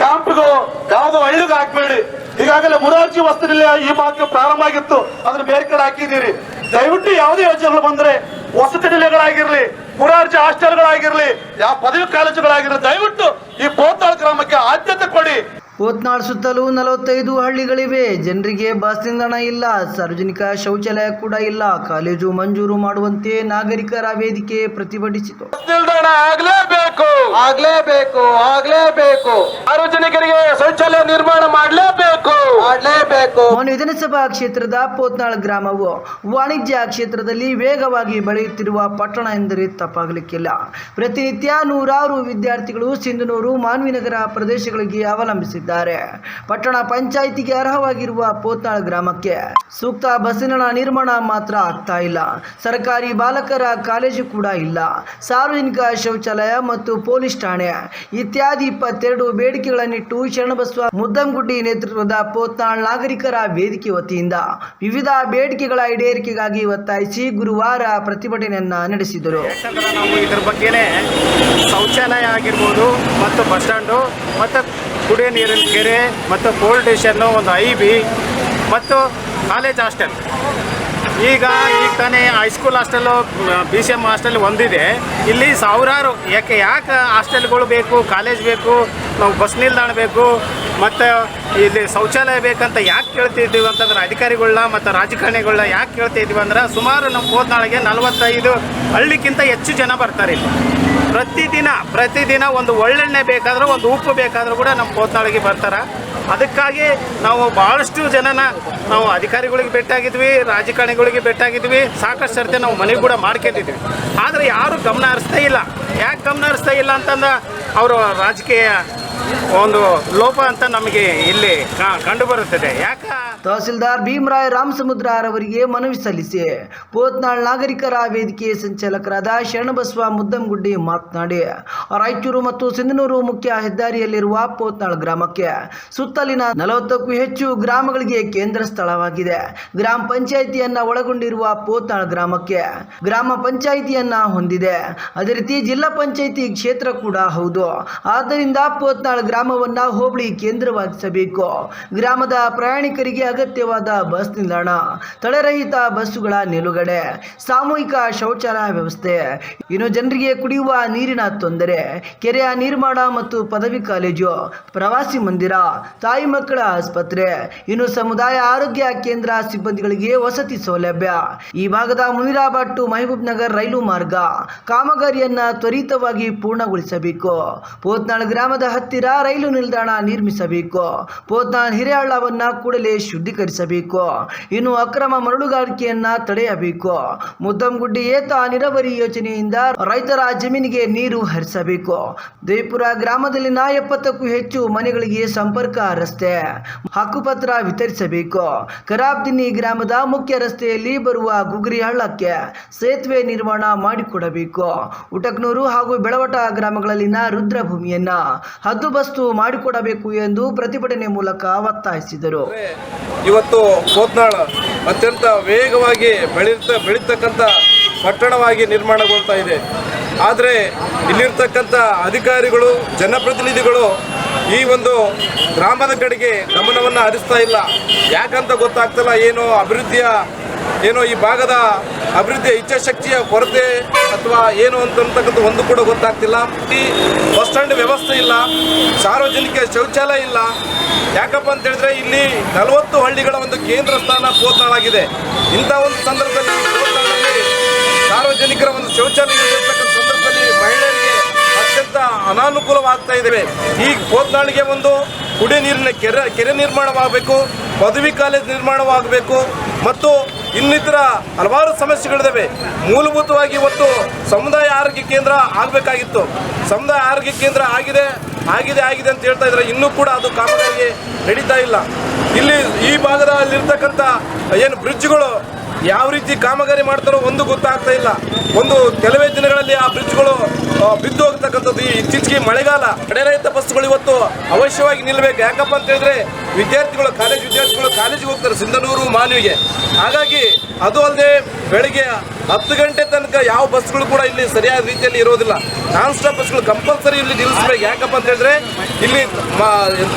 ಕ್ಯಾಂಪ್ಗೂ ಯಾವುದೋ ಐದು ಹಾಕ್ಬೇಡಿ. ಈಗಾಗಲೇ ಮುರಾರ್ಜಿ ವಸತಿನಿಲಯ ಈ ಮಾತು ಪ್ರಾರಂಭ ಆಗಿತ್ತು. ಅದ್ರ ಬೇರೆ ಕಡೆ ಹಾಕಿದ್ದೀರಿ. ದಯವಿಟ್ಟು ಯಾವುದೇ ಯೋಜನೆಗಳು ಬಂದ್ರೆ ವಸತಿ ನಿಲಯಗಳಾಗಿರ್ಲಿ ಮುರಾರ್ಜಿ ಹಾಸ್ಟೆಲ್ಗಳಾಗಿರ್ಲಿ ಯಾವ ಪದವಿ ಕಾಲೇಜುಗಳಾಗಿರ್ಲಿ ದಯವಿಟ್ಟು ಈ ಬೋತಾಳ್ ಗ್ರಾಮಕ್ಕೆ ಆದ್ಯತೆ ಕೊಡಿ. ಹೋತ್ನಾಳ್ ಸುತ್ತಲೂ ನಲವತ್ತೈದು ಹಳ್ಳಿಗಳಿವೆ. ಜನರಿಗೆ ಬಸ್ ನಿಲ್ದಾಣ ಇಲ್ಲ ಸಾರ್ವಜನಿಕ ಶೌಚಾಲಯ ಕೂಡ ಇಲ್ಲ. ಕಾಲೇಜು ಮಂಜೂರು ಮಾಡುವಂತೆ ನಾಗರಿಕರ ವೇದಿಕೆ ಪ್ರತಿಭಟಿಸಿತು. ಬಸ್ ನಿಲ್ದಾಣ ಆಗ್ಲೇಬೇಕು. ಆಗ್ಲೇಬೇಕು ಆಗ್ಲೇಬೇಕು. ಸಾರ್ವಜನಿಕರಿಗೆ ಶೌಚಾಲಯ ನಿರ್ಮಾಣ ಮಾಡಲೇಬೇಕು. ಮಾಡಲೇಬೇಕು. ಅವನು ವಿಧಾನಸಭಾ ಕ್ಷೇತ್ರದ ಪೋತ್ನಾಳ್ ಗ್ರಾಮವು ವಾಣಿಜ್ಯ ಕ್ಷೇತ್ರದಲ್ಲಿ ವೇಗವಾಗಿ ಬೆಳೆಯುತ್ತಿರುವ ಪಟ್ಟಣ ಎಂದರೆ ತಪ್ಪಾಗಲಿಕ್ಕಿಲ್ಲ. ಪ್ರತಿನಿತ್ಯ ನೂರಾರು ವಿದ್ಯಾರ್ಥಿಗಳು ಸಿಂಧನೂರು ಮಾನ್ವಿನಗರ ಪ್ರದೇಶಗಳಿಗೆ ಅವಲಂಬಿಸಿದ್ದಾರೆ. ಪಟ್ಟಣ ಪಂಚಾಯಿತಿಗೆ ಅರ್ಹವಾಗಿರುವ ಪೋತ್ನಾಳ್ ಗ್ರಾಮಕ್ಕೆ ಸೂಕ್ತ ಬಸ್ಸಿನ ನಿರ್ಮಾಣ ಮಾತ್ರ ಆಗ್ತಾ ಇಲ್ಲ. ಸರ್ಕಾರಿ ಬಾಲಕರ ಕಾಲೇಜು ಕೂಡ ಇಲ್ಲ. ಸಾರ್ವಜನಿಕ ಶೌಚಾಲಯ ಮತ್ತು ಪೊಲೀಸ್ ಠಾಣೆ. ಇತ್ಯಾದಿ ಇಪ್ಪತ್ತೆರಡು ಬೇಡಿಕೆಗಳನ್ನಿಟ್ಟು ಶರಣಬಸವ ಮುದ್ದಂಗುಡ್ಡಿ ನೇತೃತ್ವದ ಪೋತ್ನಾಳ್ ನಾಗರಿಕರ ವೇದಿಕೆ ವತಿಯಿಂದ ವಿವಿಧ ಬೇಡಿಕೆಗಳ ಈಡೇರಿಕೆಗಾಗಿ ಒತ್ತಾಯಿಸಿ ಗುರುವಾರ ಪ್ರತಿಭಟನೆಯನ್ನ ನಡೆಸಿದರು. ನಾವು ಇದ್ರ ಬಗ್ಗೆನೇ ಶೌಚಾಲಯ ಆಗಿರ್ಬೋದು ಮತ್ತು ಬಸ್ ಸ್ಟ್ಯಾಂಡು ಮತ್ತು ಕುಡಿಯ ನೀರಿನ ಕೆರೆ, ಮತ್ತು ಪೋಲ್ ಸ್ಟೇಷನ್ ಒಂದು ಐ ಮತ್ತು ಕಾಲೇಜ್ ಹಾಸ್ಟೆಲ್. ಈಗ ಈಗ ತಾನೇ high school hostel B C M hostel ಒಂದಿದೆ. ಇಲ್ಲಿ ಸಾವಿರಾರು, ಯಾಕೆ ಯಾಕೆ ಹಾಸ್ಟೆಲ್ಗಳು ಬೇಕು ಕಾಲೇಜ್ ಬೇಕು, ನಾವು ಬಸ್ ನಿಲ್ದಾಣ ಬೇಕು ಮತ್ತು ಇಲ್ಲಿ ಶೌಚಾಲಯ ಬೇಕಂತ ಯಾಕೆ ಕೇಳ್ತಿದ್ದೀವಿ ಅಂತಂದ್ರೆ ಅಧಿಕಾರಿಗಳನ್ನ ಮತ್ತು ರಾಜಕಾರಣಿಗಳನ್ನ ಯಾಕೆ ಕೇಳ್ತಾ ಇದ್ದೀವಿ ಅಂದ್ರೆ ಸುಮಾರು ನಮ್ಮ ಹೋದ್ನಾಳಿಗೆ ನಲವತ್ತೈದು ಹಳ್ಳಿಕ್ಕಿಂತ ಹೆಚ್ಚು ಜನ ಬರ್ತಾರೆ ಇಲ್ಲಿ. ಪ್ರತಿದಿನ ಪ್ರತಿದಿನ ಒಂದು ಒಳ್ಳೆಣ್ಣೆ ಬೇಕಾದರೂ, ಒಂದು ಉಪ್ಪು ಬೇಕಾದರೂ ಕೂಡ ನಮ್ಮ ಪೋತಾಳಿಗೆ ಬರ್ತಾರೆ. ಅದಕ್ಕಾಗಿ ನಾವು ಭಾಳಷ್ಟು ಜನನ ನಾವು ಅಧಿಕಾರಿಗಳಿಗೆ ಭೇಟಾಗಿದ್ವಿ ರಾಜಕಾರಣಿಗಳಿಗೆ ಭೇಟಾಗಿದ್ವಿ ಸಾಕಷ್ಟು ಸರ್ತಿ ನಾವು ಮನೆಗೆ ಕೂಡ ಮಾಡ್ಕೊಂಡಿದ್ವಿ. ಆದರೆ ಯಾರೂ ಗಮನ ಹರಿಸ್ತಾ ಇಲ್ಲ. ಯಾಕೆ ಗಮನ ಹರಿಸ್ತಾ ಇಲ್ಲ ಅಂತಂದ್ರೆ, ಅವರು ರಾಜಕೀಯ ಒಂದು ಲೋಪ ಅಂತ ನಮಗೆ ಇಲ್ಲಿ ಕಾ- ಕಂಡು ಬರುತ್ತದೆ ಯಾಕೆ? ತಹಸೀಲ್ದಾರ್ ಭೀಮರಾಯ್ ರಾಮಸಮುದ್ರ ಅವರಿಗೆ ಮನವಿ ಸಲ್ಲಿಸಿ ಪೋತ್ನಾಳ್ ನಾಗರಿಕರ ವೇದಿಕೆ ಸಂಚಾಲಕರಾದ ಶರಣಬಸವ ಮುದ್ದಂಗುಡ್ಡಿ ಮಾತನಾಡಿ, ರಾಯಚೂರು ಮತ್ತು ಸಿಂಧನೂರು ಮುಖ್ಯ ಹೆದ್ದಾರಿಯಲ್ಲಿರುವ ಪೋತ್ನಾಳ್ ಗ್ರಾಮಕ್ಕೆ ಸುತ್ತಲಿನ ನಲವತ್ತಕ್ಕೂ ಹೆಚ್ಚು ಗ್ರಾಮಗಳಿಗೆ ಕೇಂದ್ರ ಸ್ಥಳವಾಗಿದೆ. ಗ್ರಾಮ ಪಂಚಾಯಿತಿಯನ್ನ ಒಳಗೊಂಡಿರುವ ಪೋತ್ನಾಳ್ ಗ್ರಾಮಕ್ಕೆ ಗ್ರಾಮ ಪಂಚಾಯಿತಿಯನ್ನ ಹೊಂದಿದೆ. ಅದೇ ರೀತಿ ಜಿಲ್ಲಾ ಪಂಚಾಯಿತಿ ಕ್ಷೇತ್ರ ಕೂಡ ಹೌದು. ಆದ್ದರಿಂದ ಪೋತ್ನಾಳ್ ಗ್ರಾಮವನ್ನ ಹೋಬಳಿ ಕೇಂದ್ರವಾಗಿಸಬೇಕು. ಗ್ರಾಮದ ಪ್ರಯಾಣಿಕರಿಗೆ ಅಗತ್ಯವಾದ ಬಸ್ ನಿಲ್ದಾಣ, ತಡೆರಹಿತ ಬಸ್ಸುಗಳ ನಿಲುಗಡೆ, ಸಾಮೂಹಿಕ ಶೌಚಾಲಯ ವ್ಯವಸ್ಥೆ. ಇನ್ನು ಜನರಿಗೆ ಕುಡಿಯುವ ನೀರಿನ ತೊಂದರೆ, ಕೆರೆಯ ನಿರ್ಮಾಣ ಮತ್ತು ಪದವಿ ಕಾಲೇಜು, ಪ್ರವಾಸಿ ಮಂದಿರ, ತಾಯಿ ಮಕ್ಕಳ ಆಸ್ಪತ್ರೆ, ಇನ್ನು ಸಮುದಾಯ ಆರೋಗ್ಯ ಕೇಂದ್ರ ಸಿಬ್ಬಂದಿಗಳಿಗೆ ವಸತಿ ಸೌಲಭ್ಯ. ಈ ಭಾಗದ ಮುನಿರಾಬಾದ್ ಟು ಮಹಬೂಬ್ ನಗರ್ ರೈಲು ಮಾರ್ಗ, ಕಾಮಗಾರಿಯನ್ನ ತ್ವರಿತವಾಗಿ ಪೂರ್ಣಗೊಳಿಸಬೇಕು. ಪೋತ್ನಾಳ್ ಗ್ರಾಮದ ಹತ್ತಿರ ರೈಲು ನಿಲ್ದಾಣ ನಿರ್ಮಿಸಬೇಕು. ಪೋತಾನ್ ಹಿರೇಹಳ್ಳವನ್ನ ಕೂಡಲೇ ಶುದ್ಧೀಕರಿಸಬೇಕು. ಇನ್ನು ಅಕ್ರಮ ಮರಳುಗಾರಿಕೆಯನ್ನ ತಡೆಯಬೇಕು. ಮುದ್ದಂಗುಡ್ಡಿ ಏತ ನೀರಾವರಿ ಯೋಜನೆಯಿಂದ ರೈತರ ಜಮೀನಿಗೆ ನೀರು ಹರಿಸಬೇಕು. ದೇಪುರ ಗ್ರಾಮದಲ್ಲಿನ ಎಪ್ಪತ್ತಕ್ಕೂ ಹೆಚ್ಚು ಮನೆಗಳಿಗೆ ಸಂಪರ್ಕ ರಸ್ತೆ ಹಕ್ಕುಪತ್ರ ವಿತರಿಸಬೇಕು. ಕರಾಬ್ದಿನಿ ಗ್ರಾಮದ ಮುಖ್ಯ ರಸ್ತೆಯಲ್ಲಿ ಬರುವ ಗುಗ್ರಿ ಹಳ್ಳಕ್ಕೆ ಸೇತುವೆ ನಿರ್ಮಾಣ ಮಾಡಿಕೊಡಬೇಕು. ಉಟಕ್ನೂರು ಹಾಗೂ ಬೆಳವಟ ಗ್ರಾಮಗಳಲ್ಲಿನ ರುದ್ರಭೂಮಿಯನ್ನ ಹದ್ದುಬಸ್ತು ಮಾಡಿಕೊಡಬೇಕು ಎಂದು ಪ್ರತಿಭಟನೆ ಮೂಲಕ ಒತ್ತಾಯಿಸಿದರು. ಇವತ್ತು ಕೋತ್ನಾಳ ಅತ್ಯಂತ ವೇಗವಾಗಿ ಬೆಳೀತ ಬೆಳೀತಕ್ಕಂಥ ಪಟ್ಟಣವಾಗಿ ನಿರ್ಮಾಣಗೊಳ್ತಾ ಇದೆ. ಆದರೆ ಇಲ್ಲಿರ್ತಕ್ಕಂಥ ಅಧಿಕಾರಿಗಳು, ಜನಪ್ರತಿನಿಧಿಗಳು ಈ ಒಂದು ಗ್ರಾಮದ ಕಡೆಗೆ ಗಮನವನ್ನು ಹರಿಸ್ತಾ ಇಲ್ಲ. ಯಾಕಂತ ಗೊತ್ತಾಗ್ತಲ್ಲ, ಏನು ಅಭಿವೃದ್ಧಿಯ ಏನೋ ಈ ಭಾಗದ ಅಭಿವೃದ್ಧಿಯ ಇಚ್ಛಾಶಕ್ತಿಯ ಕೊರತೆ ಅಥವಾ ಏನು ಅಂತಕ್ಕಂಥ ಒಂದು ಕೂಡ ಗೊತ್ತಾಗ್ತಿಲ್ಲ. ಈ ಬಸ್ ಸ್ಟ್ಯಾಂಡ್ ವ್ಯವಸ್ಥೆ ಇಲ್ಲ, ಸಾರ್ವಜನಿಕ ಶೌಚಾಲಯ ಇಲ್ಲ. ಯಾಕಪ್ಪ ಅಂತ ಹೇಳಿದ್ರೆ ಇಲ್ಲಿ ನಲವತ್ತು ಹಳ್ಳಿಗಳ ಒಂದು ಕೇಂದ್ರ ಸ್ಥಾನ ಪೋತ್ನಾಳಾಗಿದೆ. ಇಂಥ ಒಂದು ಸಂದರ್ಭದಲ್ಲಿ ಸಾರ್ವಜನಿಕರ ಒಂದು ಶೌಚಾಲಯ ಸಂದರ್ಭದಲ್ಲಿ ಮಹಿಳೆಯರಿಗೆ ಅತ್ಯಂತ ಅನಾನುಕೂಲವಾಗ್ತಾ ಇದ್ದೇವೆ ಈ ಪೋತ್ನಾಳಿಗೆ ಒಂದು ಕುಡಿಯ ನೀರಿನ ಕೆರೆ ಕೆರೆ ನಿರ್ಮಾಣವಾಗಬೇಕು, ಪದವಿ ಕಾಲೇಜ್ ನಿರ್ಮಾಣವಾಗಬೇಕು ಮತ್ತು ಇನ್ನಿತರ ಹಲವಾರು ಸಮಸ್ಯೆಗಳಿದ್ದಾವೆ ಮೂಲಭೂತವಾಗಿ ಇವತ್ತು ಸಮುದಾಯ ಆರೋಗ್ಯ ಕೇಂದ್ರ ಆಗಬೇಕಾಗಿತ್ತು. ಸಮುದಾಯ ಆರೋಗ್ಯ ಕೇಂದ್ರ ಆಗಿದೆ ಆಗಿದೆ ಆಗಿದೆ ಅಂತ ಹೇಳ್ತಾ ಇದ್ದಾರೆ. ಇನ್ನೂ ಕೂಡ ಅದು ಕಾಮಗಾರಿ ನಡೀತಾ ಇಲ್ಲ. ಇಲ್ಲಿ ಈ ಭಾಗದಲ್ಲಿರ್ತಕ್ಕಂಥ ಏನು ಬ್ರಿಡ್ಜ್ಗಳು ಯಾವ ರೀತಿ ಕಾಮಗಾರಿ ಮಾಡ್ತಾರೋ ಒಂದು ಗೊತ್ತಾಗ್ತಾ ಇಲ್ಲ. ಒಂದು ಕೆಲವೇ ದಿನಗಳಲ್ಲಿ ಆ ಬ್ರಿಡ್ಜ್ಗಳು ಬಿದ್ದು ಹೋಗ್ತಕ್ಕಂಥದ್ದು. ಈ ಇತ್ತೀಚೆಗೆ ಮಳೆಗಾಲ ಕಡೆರಹಿತ ಬಸ್ಸುಗಳು ಇವತ್ತು ಅವಶ್ಯವಾಗಿ ನಿಲ್ಲಬೇಕು ಯಾಕಪ್ಪ ಅಂತ ಹೇಳಿದ್ರೆ ವಿದ್ಯಾರ್ಥಿಗಳು ಕಾಲೇಜ್ ವಿದ್ಯಾರ್ಥಿಗಳು ಕಾಲೇಜಿಗೆ ಹೋಗ್ತಾರೆ, ಸಿಂಧನೂರು, ಮಾನವಿಗೆ. ಹಾಗಾಗಿ ಅದು ಅಲ್ಲದೆ ಬೆಳಿಗ್ಗೆ ಹತ್ತು ಗಂಟೆ ತನಕ ಯಾವ ಬಸ್ಗಳು ಕೂಡ ಇಲ್ಲಿ ಸರಿಯಾದ ರೀತಿಯಲ್ಲಿ ಇರೋದಿಲ್ಲ. ನಾನ್ ಸ್ಟಾಪ್ ಬಸ್ಗಳು ಕಂಪಲ್ಸರಿ ಇಲ್ಲಿ ನಿಲ್ಲಿಸಬೇಕು. ಯಾಕಪ್ಪ ಅಂತ ಹೇಳಿದ್ರೆ, ಇಲ್ಲಿ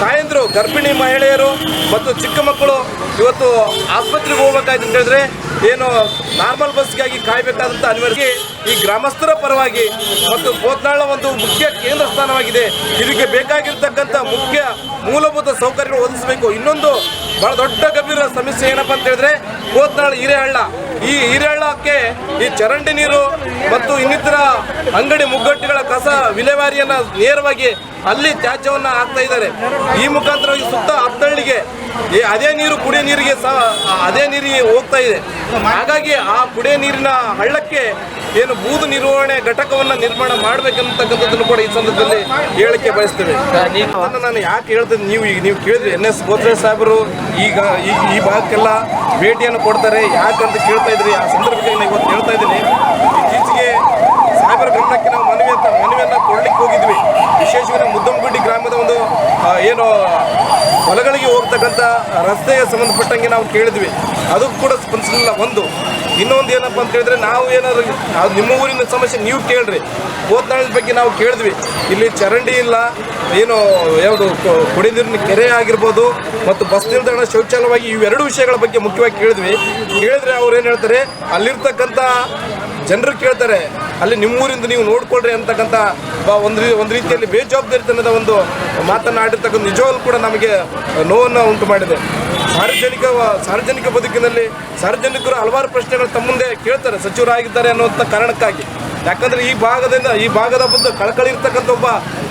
ತಾಯಂದ್ರು, ಗರ್ಭಿಣಿ ಮಹಿಳೆಯರು ಮತ್ತು ಚಿಕ್ಕ ಮಕ್ಕಳು ಇವತ್ತು ಆಸ್ಪತ್ರೆಗೆ ಹೋಗ್ಬೇಕಾಯ್ತು ಅಂತ ಹೇಳಿದ್ರೆ, ಏನು ನಾರ್ಮಲ್ ಬಸ್ಗಾಗಿ ಕಾಯಬೇಕಾದಂಥ ಅನಿವಾರ್ಯ ಈ ಗ್ರಾಮಸ್ಥರ ಪರವಾಗಿ ಮತ್ತು ಕೋತ್ನಾಳ ಒಂದು ಮುಖ್ಯ ಕೇಂದ್ರ ಸ್ಥಾನವಾಗಿದೆ. ಇದಕ್ಕೆ ಬೇಕಾಗಿರ್ತಕ್ಕಂಥ ಮುಖ್ಯ ಮೂಲಭೂತ ಸೌಕರ್ಯಗಳು ಒದಗಿಸಬೇಕು. ಇನ್ನೊಂದು ಬಹಳ ದೊಡ್ಡ ಗಂಭೀರ ಸಮಸ್ಯೆ ಏನಪ್ಪ ಅಂತ ಹೇಳಿದ್ರೆ, ಕೋತ್ನಾಳ ಹಿರೇಹಳ್ಳ. ಈ ಹಿರೇಹಳ್ಳಕ್ಕೆ ಈ ಚರಂಡಿ ನೀರು ಮತ್ತು ಇನ್ನಿತರ ಅಂಗಡಿ ಮುಗ್ಗಟ್ಟುಗಳ ಕಸ ವಿಲೇವಾರಿಯನ್ನ ನೇರವಾಗಿ ಅಲ್ಲಿ ತ್ಯಾಜ್ಯವನ್ನ ಹಾಕ್ತಾ ಇದ್ದಾರೆ. ಈ ಮುಖಾಂತರ ಈ ಸುತ್ತ ಈ ಅದೇ ನೀರು ಕುಡಿಯ ನೀರಿಗೆ ಸಹ, ಅದೇ ನೀರಿಗೆ ಹೋಗ್ತಾ ಇದೆ. ಹಾಗಾಗಿ ಆ ಕುಡಿಯ ನೀರಿನ ಹಳ್ಳಕ್ಕೆ ಏನು ಬೂದು ನಿರ್ವಹಣೆ ಘಟಕವನ್ನ ನಿರ್ಮಾಣ ಮಾಡ್ಬೇಕಂತಕ್ಕಂಥದ್ದನ್ನು ಕೂಡ ಈ ಸಂದರ್ಭದಲ್ಲಿ ಹೇಳಕ್ಕೆ ಬಯಸ್ತೇವೆ. ನಾನು ಯಾಕೆ ಹೇಳ್ತೇನೆ, ನೀವು ಈಗ ನೀವು ಕೇಳಿದ್ರಿ, ಎನ್ ಎಸ್ ಗೋತ್ರೆ ಸಾಹೇಬರು ಈಗ ಈ ಭಾಗಕ್ಕೆಲ್ಲ ಭೇಟಿಯನ್ನು ಕೊಡ್ತಾರೆ, ಯಾಕಂತ ಕೇಳ್ತಾ ಇದ್ರಿ, ಆ ಸಂದರ್ಭದಲ್ಲಿ ಇವತ್ತು ಹೇಳ್ತಾ ಇದ್ದೀನಿ. ಸಾಹೇಬರ ಗಮನಕ್ಕೆ ನಾವು ಮನವಿ ಅಂತ ಮನವಿಯನ್ನು ಕೊಡ್ಲಿಕ್ಕೆ ಹೋಗಿದ್ವಿ. ವಿಶೇಷವಾಗಿ ಮುದ್ದಮಗುಡ್ಡಿ ಗ್ರಾಮದ ಒಂದು ಏನು, ಹೊಲಗಳಿಗೆ ಹೋಗ್ತಕ್ಕಂಥ ರಸ್ತೆಗೆ ಸಂಬಂಧಪಟ್ಟಂಗೆ ನಾವು ಕೇಳಿದ್ವಿ. ಅದು ಕೂಡ ಸ್ಪಂದಿಸಲಿಲ್ಲ ಒಂದು. ಇನ್ನೊಂದು ಏನಪ್ಪ ಅಂತ ಹೇಳಿದ್ರೆ ನಾವು ಏನಾದ್ರು ನಿಮ್ಮ ಊರಿನ ಸಮಸ್ಯೆ ನೀವು ಕೇಳ್ರಿ. ಓದ್ನಾಳಿನ ಬಗ್ಗೆ ನಾವು ಕೇಳಿದ್ವಿ. ಇಲ್ಲಿ ಚರಂಡಿ ಇಲ್ಲ, ಏನು, ಯಾವುದು ಕುಡಿ ನೀರಿನ ಕೆರೆ ಆಗಿರ್ಬೋದು, ಮತ್ತು ಬಸ್ ನಿಲ್ದಾಣ ಶೌಚಾಲಯವಾಗಿ ಇವೆರಡು ವಿಷಯಗಳ ಬಗ್ಗೆ ಮುಖ್ಯವಾಗಿ ಕೇಳಿದ್ವಿ. ಕೇಳಿದ್ರೆ ಅವ್ರು ಏನು ಹೇಳ್ತಾರೆ ಅಲ್ಲಿರ್ತಕ್ಕಂಥ ಜನರು ಕೇಳ್ತಾರೆ, ಅಲ್ಲಿ ನಿಮ್ಮೂರಿಂದ ನೀವು ನೋಡ್ಕೊಳ್ರಿ ಅಂತಕ್ಕಂಥ ಒಂದು ಒಂದು ರೀತಿಯಲ್ಲಿ ಬೇಜವಾಬ್ದಾರಿತನದ ಒಂದು ಮಾತನ್ನು ಆಡಿರ್ತಕ್ಕಂಥ ನಿಜವಾಗ್ಲೂ ಕೂಡ ನಮಗೆ ನೋವನ್ನು ಉಂಟು ಮಾಡಿದೆ. ಸಾರ್ವಜನಿಕ ಸಾರ್ವಜನಿಕ ಬದುಕಿನಲ್ಲಿ ಸಾರ್ವಜನಿಕರು ಹಲವಾರು ಪ್ರಶ್ನೆಗಳು ತಮ್ಮ ಮುಂದೆ ಕೇಳ್ತಾರೆ, ಸಚಿವರಾಗಿದ್ದಾರೆ ಅನ್ನುವಂಥ ಕಾರಣಕ್ಕಾಗಿ. ಯಾಕಂದ್ರೆ ಈ ಭಾಗದಿಂದ ಈ ಭಾಗದ ಬಗ್ಗೆ ಕಳಕಳಿ ಇರ್ತಕ್ಕಂಥ ಒಬ್ಬ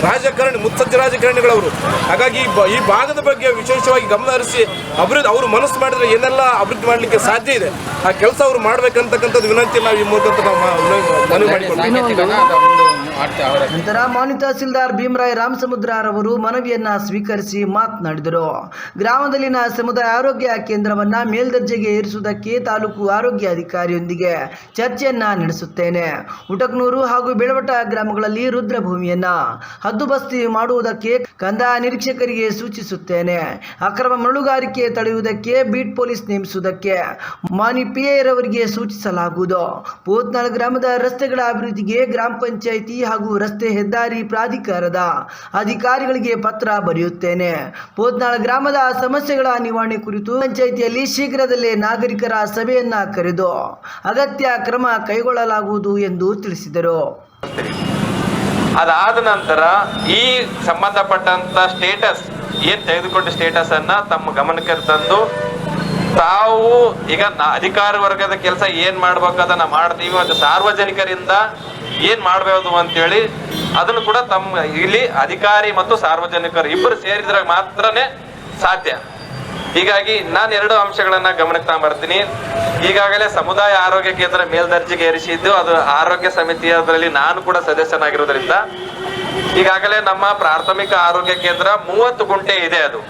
ರಾಜಕಾರಣಿ ಮುತ್ಸಜ್ಜ ರಾಜಕಾರಣಿಗಳವರು. ಹಾಗಾಗಿ ಈ ಭಾಗದ ಬಗ್ಗೆ ವಿಶೇಷವಾಗಿ ಗಮನ ಹರಿಸಿ ಅಭಿವೃದ್ಧಿ ಅವರು ಮನಸ್ಸು ಮಾಡಿದ್ರೆ ಏನೆಲ್ಲ ಅಭಿವೃದ್ಧಿ ಮಾಡಲಿಕ್ಕೆ ಸಾಧ್ಯ ಇದೆ ಆ ಕೆಲಸ ಅವರು ಮಾಡ್ಬೇಕಂತಕ್ಕಂಥದ್ದು ವಿನಂತಿ ನಾವು ಈ ಮೂಲಕ ನಾವು ಮನವಿ ಮಾಡಿಕೊಳ್ತೀವಿ. ನಂತರ ಮಾನ್ಯ ತಹಸೀಲ್ದಾರ್ ಭೀಮರಾಯ್ ರಾಮಸಮುದ್ರರವರು ಮನವಿಯನ್ನ ಸ್ವೀಕರಿಸಿ ಮಾತನಾಡಿದರು. ಗ್ರಾಮದಲ್ಲಿನ ಸಮುದಾಯ ಆರೋಗ್ಯ ಕೇಂದ್ರವನ್ನ ಮೇಲ್ದರ್ಜೆಗೆ ಏರಿಸುವುದಕ್ಕೆ ತಾಲೂಕು ಆರೋಗ್ಯ ಅಧಿಕಾರಿಯೊಂದಿಗೆ ಚರ್ಚೆಯನ್ನ ನಡೆಸುತ್ತೇನೆ. ಉಟಕ್ನೂರು ಹಾಗೂ ಬೆಳವಟ ಗ್ರಾಮಗಳಲ್ಲಿ ರುದ್ರಭೂಮಿಯನ್ನ ಹದ್ದುಬಸ್ತಿ ಮಾಡುವುದಕ್ಕೆ ಕಂದಾಯ ನಿರೀಕ್ಷಕರಿಗೆ ಸೂಚಿಸುತ್ತೇನೆ. ಅಕ್ರಮ ಮರಳುಗಾರಿಕೆ ತಡೆಯುವುದಕ್ಕೆ ಬೀಟ್ ಪೊಲೀಸ್ ನೇಮಿಸುವುದಕ್ಕೆ ಮಾನಿ ಪಿಐರವರಿಗೆ ಸೂಚಿಸಲಾಗುವುದು. ಪೋತ್ನಾಳ್ ಗ್ರಾಮದ ರಸ್ತೆಗಳ ಅಭಿವೃದ್ಧಿಗೆ ಗ್ರಾಮ ಪಂಚಾಯಿತಿ ಹಾಗೂ ರಸ್ತೆ ಹೆದ್ದಾರಿ ಪ್ರಾಧಿಕಾರದ ಅಧಿಕಾರಿಗಳಿಗೆ ಪತ್ರ ಬರೆಯುತ್ತೇನೆ. ಪೋತ್ನಾಳ ಗ್ರಾಮದ ಸಮಸ್ಯೆಗಳ ನಿವಾರಣೆ ಕುರಿತು ಪಂಚಾಯಿತಿಯಲ್ಲಿ ಶೀಘ್ರದಲ್ಲೇ ನಾಗರಿಕರ ಸಭೆಯನ್ನ ಕರೆದು ಅಗತ್ಯ ಕ್ರಮ ಕೈಗೊಳ್ಳಲಾಗುವುದು ಎಂದು ತಿಳಿಸಿದರು. ಅದಾದ ನಂತರ ಈ ಸಂಬಂಧಪಟ್ಟಂತ ಸ್ಟೇಟಸ್, ಏನ್ ತೆಗೆದುಕೊಂಡ ಸ್ಟೇಟಸ್ ಅನ್ನ ತಮ್ಮ ಗಮನಕ್ಕೆ ತಂದು ತಾವು ಈಗ ಅಧಿಕಾರ ವರ್ಗದ ಕೆಲಸ ಏನ್ ಮಾಡ್ಬೇಕು ಅದನ್ನ ಮಾಡ್ತೀವಿ. ಅದು ಸಾರ್ವಜನಿಕರಿಂದ ಏನ್ ಮಾಡ್ಬೋದು ಅಂತೇಳಿ ಅದನ್ನು ಕೂಡ ತಮ್ಮ ಇಲ್ಲಿ ಅಧಿಕಾರಿ ಮತ್ತು ಸಾರ್ವಜನಿಕರು ಇಬ್ಬರು ಸೇರಿದ್ರಾಗ ಮಾತ್ರನೇ ಸಾಧ್ಯ. ಹೀಗಾಗಿ ನಾನು ಎರಡು ಅಂಶಗಳನ್ನ ಗಮನಕ್ಕೆ ಬರ್ತೀನಿ ಈಗಾಗಲೇ ಸಮುದಾಯ ಆರೋಗ್ಯ ಕೇಂದ್ರ ಮೇಲ್ದರ್ಜೆಗೆ ಏರಿಸಿದ್ದು ಅದು ಆರೋಗ್ಯ ಸಮಿತಿ ಅದರಲ್ಲಿ ನಾನು ಕೂಡ ಸದಸ್ಯನಾಗಿರೋದ್ರಿಂದ. ಈಗಾಗಲೇ ನಮ್ಮ ಪ್ರಾಥಮಿಕ ಆರೋಗ್ಯ ಕೇಂದ್ರ ಮೂವತ್ತು ಗುಂಟೆ ಇದೆ ಅದು.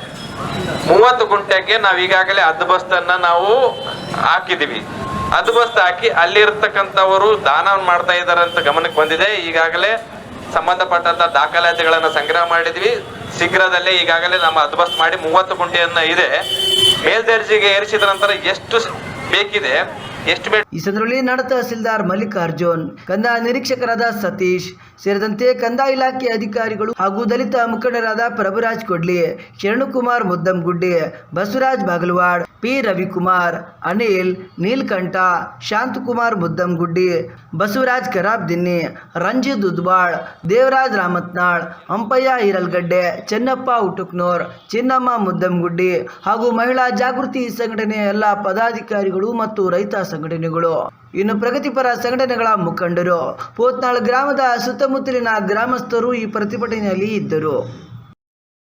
ಮೂವತ್ತು ಗುಂಟೆಗೆ ನಾವು ಈಗಾಗಲೇ ಅದ್ಬಸ್ತನ್ನ ನಾವು ಹಾಕಿದೀವಿ. ಅದ್ಬಸ್ತ್ ಹಾಕಿ ಅಲ್ಲಿ ಇರ್ತಕ್ಕಂಥವರು ದಾನ ಮಾಡ್ತಾ ಇದ್ದಾರೆ ಅಂತ ಗಮನಕ್ಕೆ ಬಂದಿದೆ. ಈಗಾಗಲೇ ಸಂಬಂಧಪಟ್ಟಂತ ದಾಖಲಾತಿಗಳನ್ನು ಸಂಗ್ರಹ ಮಾಡಿದ್ವಿ. ಶೀಘ್ರದಲ್ಲೇ ಈಗಾಗಲೇ ನಮ್ಮ ಅದ್ಬಸ್ತ್ ಮಾಡಿ ಮೂವತ್ತು ಗುಂಟೆಯನ್ನ ಇದೆ. ಮೇಲ್ದರ್ಜೆಗೆ ಏರಿಸಿದ ನಂತರ ಎಷ್ಟು ಸ್- ಎಸ್ಟಿಮೇಟ್ ಈ ಸಂದರ್ಭದಲ್ಲಿ ನಡ ತಹಸೀಲ್ದಾರ್ ಮಲ್ಲಿಕಾರ್ಜುನ್, ಕಂದಾಯ ನಿರೀಕ್ಷಕರಾದ ಸತೀಶ್ ಸೇರಿದಂತೆ ಕಂದಾಯ ಇಲಾಖೆ ಅಧಿಕಾರಿಗಳು ಹಾಗೂ ದಲಿತ ಮುಖಂಡರಾದ ಪ್ರಭುರಾಜ್ ಕೊಡ್ಲಿ, ಶರಣಕುಮಾರ್ ಮುದ್ದಂಗುಡ್ಡಿ ಬಸವರಾಜ್ ಬಾಗಲವಾಡ್, ಪಿ. ರವಿಕುಮಾರ್, ಅನಿಲ್, ನೀಲ್ಕಂಠ, ಶಾಂತಕುಮಾರ್ ಮುದ್ದಮ್ಗುಡ್ಡಿ, ಬಸವರಾಜ್ ಕರಾಬ್ದಿನ್ನಿ, ರಂಜಿತ್ ಉದ್ವಾಳ್, ದೇವರಾಜ್ ರಾಮತ್ನಾಳ್ ಅಂಪಯ್ಯ ಹಿರಲ್ಗಡ್ಡೆ, ಚೆನ್ನಪ್ಪ ಉಟುಕ್ನೋರ್, ಚಿನ್ನಮ್ಮ ಮುದ್ದಂಗುಡ್ಡಿ ಹಾಗೂ ಮಹಿಳಾ ಜಾಗೃತಿ ಸಂಘಟನೆಯ ಎಲ್ಲ ಪದಾಧಿಕಾರಿಗಳು ಮತ್ತು ರೈತ ಸಂಘಟನೆಗಳು. ಇನ್ನು ಪ್ರಗತಿಪರ ಸಂಘಟನೆಗಳ ಮುಖಂಡರು. ಪೋತ್ನಾಳ್ ಗ್ರಾಮದ ಸುತ್ತಮುತ್ತಲಿನ ಗ್ರಾಮಸ್ಥರು ಈ ಪ್ರತಿಭಟನೆಯಲ್ಲಿ ಇದ್ದರು.